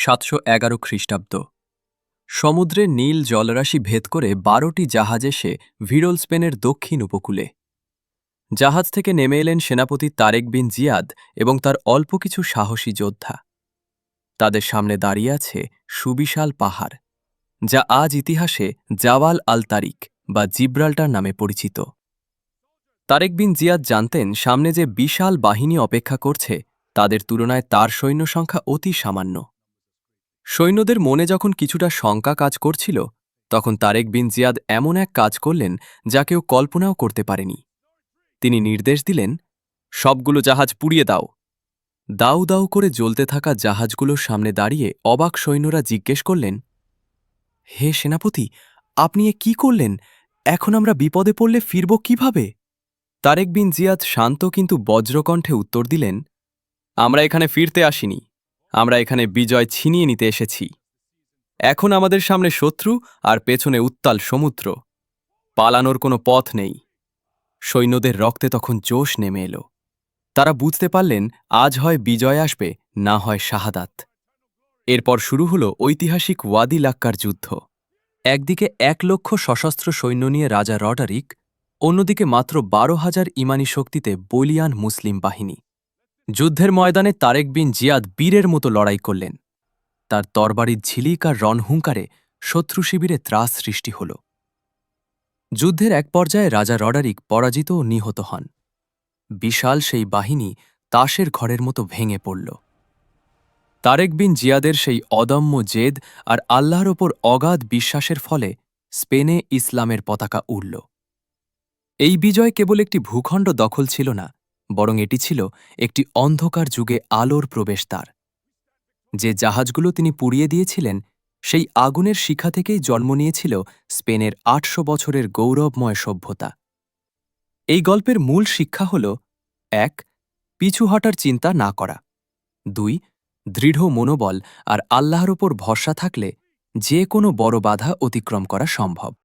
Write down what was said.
সাতশো এগারো খ্রিস্টাব্দ। সমুদ্রের নীল জলরাশি ভেদ করে বারোটি জাহাজ এসে ভিরল স্পেনের দক্ষিণ উপকূলে। জাহাজ থেকে নেমে এলেন সেনাপতি তারেক বিন জিয়াদ এবং তার অল্প কিছু সাহসী যোদ্ধা। তাদের সামনে দাঁড়িয়ে আছে সুবিশাল পাহাড়, যা আজ ইতিহাসে জাওয়াল আল তারিক বা জিব্রাল্টার নামে পরিচিত। তারেক বিন জিয়াদ জানতেন সামনে যে বিশাল বাহিনী অপেক্ষা করছে, তাদের তুলনায় তার সৈন্য সংখ্যা অতি সামান্য। সৈন্যদের মনে যখন কিছুটা শঙ্কা কাজ করছিল, তখন তারেক বিন জিয়াদ এমন এক কাজ করলেন যা কেউ কল্পনাও করতে পারেনি। তিনি নির্দেশ দিলেন, সবগুলো জাহাজ পুড়িয়ে দাও। দাউ দাউ করে জ্বলতে থাকা জাহাজগুলোর সামনে দাঁড়িয়ে অবাক সৈন্যরা জিজ্ঞেস করলেন, হে সেনাপতি, আপনি এ কি করলেন? এখন আমরা বিপদে পড়লে ফিরব কীভাবে? তারেক বিন জিয়াদ শান্ত কিন্তু বজ্রকণ্ঠে উত্তর দিলেন, আমরা এখানে ফিরতে আসিনি। আমরা এখানে বিজয় ছিনিয়ে নিতে এসেছি। এখন আমাদের সামনে শত্রু আর পেছনে উত্তাল সমুদ্র। পালানোর কোনো পথ নেই। সৈন্যদের রক্তে তখন জোশ নেমে এলো। তারা বুঝতে পারলেন, আজ হয় বিজয় আসবে, না হয় শাহাদাত। এরপর শুরু হল ঐতিহাসিক ওয়াদি লাক্কার যুদ্ধ। একদিকে এক লক্ষ সশস্ত্র সৈন্য নিয়ে রাজা রডারিক, অন্যদিকে মাত্র বারো হাজার ইমানি শক্তিতে বলিয়ান মুসলিম বাহিনী। যুদ্ধের ময়দানে তারেক বিন জিয়াদ বীরের মতো লড়াই করলেন। তার তরবারির ঝিলিক আর রণহুঙ্কারে শত্রু শিবিরে ত্রাস সৃষ্টি হল। যুদ্ধের এক পর্যায়ে রাজা রডারিক পরাজিত ও নিহত হন। বিশাল সেই বাহিনী তাসের ঘরের মতো ভেঙে পড়ল। তারেক বিন জিয়াদের সেই অদম্য জেদ আর আল্লাহর ওপর অগাধ বিশ্বাসের ফলে স্পেনে ইসলামের পতাকা উড়ল। এই বিজয় কেবল একটি ভূখণ্ড দখল ছিল না বরং এটি ছিল একটি অন্ধকার যুগে আলোর প্রবেশদ্বার। যে জাহাজগুলো তিনি পুড়িয়ে দিয়েছিলেন, সেই আগুনের শিখা থেকেই জন্ম নিয়েছিল স্পেনের আটশো বছরের গৌরবময় সভ্যতা। এই গল্পের মূল শিক্ষা হল, এক, পিছু হটার চিন্তা না করা। দুই, দৃঢ় মনোবল আর আল্লাহর ওপর ভরসা থাকলে যে কোনো বড় বাধা অতিক্রম করা সম্ভব।